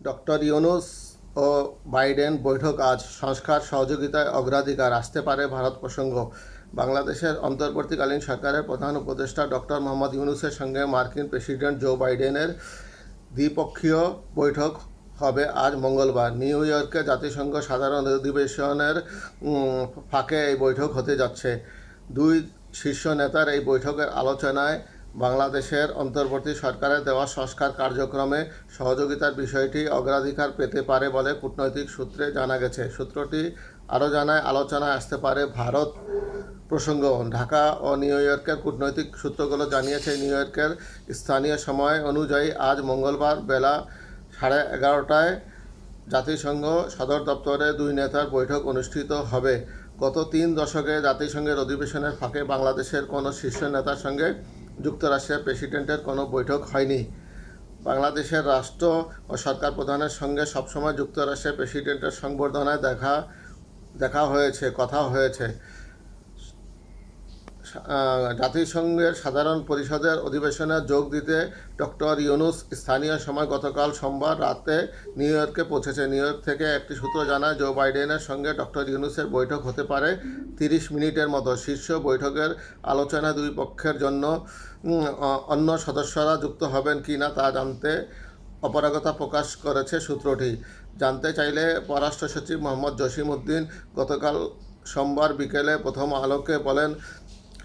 Doctor Yunus ও Biden বৈঠক আজ সংস্কার, সহযোগিতায় অগ্রাধিকার আসতে পারে ভারত প্রসঙ্গ। বাংলাদেশের অন্তর্বর্তীকালীন সরকারের প্রধান উপদেষ্টা ডক্টর মোহাম্মদ ইউনুসের সঙ্গে মার্কিন প্রেসিডেন্ট জো বাইডেনের দ্বিপক্ষীয় বৈঠক হবে আজ মঙ্গলবার। নিউ ইয়র্কে জাতিসংঘ সাধারণ অধিবেশনের ফাঁকে এই বৈঠক হতে যাচ্ছে। দুই শীর্ষ নেতার এই বৈঠকের আলোচনায় বাংলাদেশের অন্তর্বর্তী সরকারের দেওয়া সংস্কার কার্যক্রমে সহযোগিতার বিষয়টি অগ্রাধিকার পেতে পারে বলে কূটনৈতিক সূত্রে জানা গেছে। সূত্রটি আরও জানায়, আলোচনায় আসতে পারে ভারত প্রসঙ্গ। ঢাকা ও নিউ ইয়র্কের কূটনৈতিক সূত্রগুলো জানিয়েছে, নিউ ইয়র্কের স্থানীয় সময় অনুযায়ী আজ মঙ্গলবার বেলা সাড়ে এগারোটায় জাতিসংঘ সদর দপ্তরে দুই নেতার বৈঠক অনুষ্ঠিত হবে। গত তিন দশকে জাতিসংঘের অধিবেশনের ফাঁকে বাংলাদেশের কোনো শীর্ষ নেতার সঙ্গে যুক্তরাষ্ট্রের প্রেসিডেন্টের কোনো বৈঠক হয়নি। বাংলাদেশের রাষ্ট্র ও সরকার প্রধানের সঙ্গে সবসময় যুক্তরাষ্ট্রের প্রেসিডেন্টের সংবর্ধনায় দেখা দেখা হয়েছে, কথা হয়েছে। জাতিসংঘের সাধারণ পরিষদের অধিবেশনে যোগ দিতে ডক্টর ইউনুস স্থানীয় সময় গতকাল সোমবার রাতে নিউ ইয়র্কে পৌঁছেছে। নিউ ইয়র্ক থেকে একটি সূত্র জানায়, জো বাইডেনের সঙ্গে ডক্টর ইউনুসের বৈঠক হতে পারে তিরিশ মিনিটের মতো। শীর্ষ বৈঠকের আলোচনা দুই পক্ষের জন্য অন্য সদস্যরা যুক্ত হবেন কি না তা জানতে অপারগতা প্রকাশ করেছে সূত্রটি। জানতে চাইলে পররাষ্ট্র সচিব মোহাম্মদ জসিম উদ্দিন গতকাল সোমবার বিকেলে প্রথম আলোকে বলেন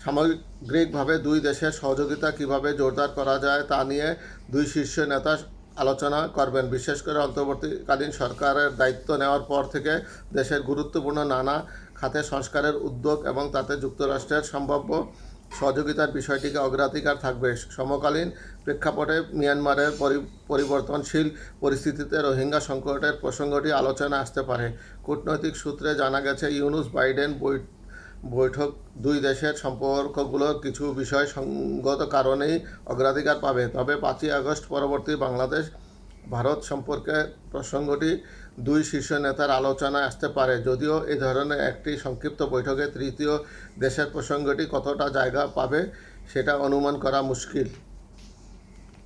সামগ্রিকভাবে দুই দেশের সহযোগিতা কীভাবে জোরদার করা যায় তা নিয়ে দুই শীর্ষ নেতা আলোচনা করবেন। বিশেষ করে অন্তর্বর্তীকালীন সরকারের দায়িত্ব নেওয়ার পর থেকে দেশের গুরুত্বপূর্ণ নানা খাতে সংস্কারের উদ্যোগ এবং তাতে যুক্তরাষ্ট্রের সম্ভাব্য সহযোগিতার বিষয়টিকে অগ্রাধিকার থাকবে। সমকালীন প্রেক্ষাপটে মিয়ানমারের পরি- পরিবর্তনশীল পরিস্থিতিতে রোহিঙ্গা সংকটের প্রসঙ্গটি আলোচনা আসতে পারে। কূটনৈতিক সূত্রে জানা গেছে, ইউনুস বাইডেন বৈ বৈঠক, দুই দেশের সম্পর্কগুলোর কিছু বিষয় সঙ্গত কারণেই অগ্রাধিকার পাবে। তবে পাঁচই আগস্ট পরবর্তী বাংলাদেশ ভারত সম্পর্কে প্রসঙ্গটি দুই শীর্ষ নেতার আলোচনায় আসতে পারে। যদিও এ ধরনের একটি সংক্ষিপ্ত বৈঠকে তৃতীয় দেশের প্রসঙ্গটি কতটা জায়গা পাবে সেটা অনুমান করা মুশকিল।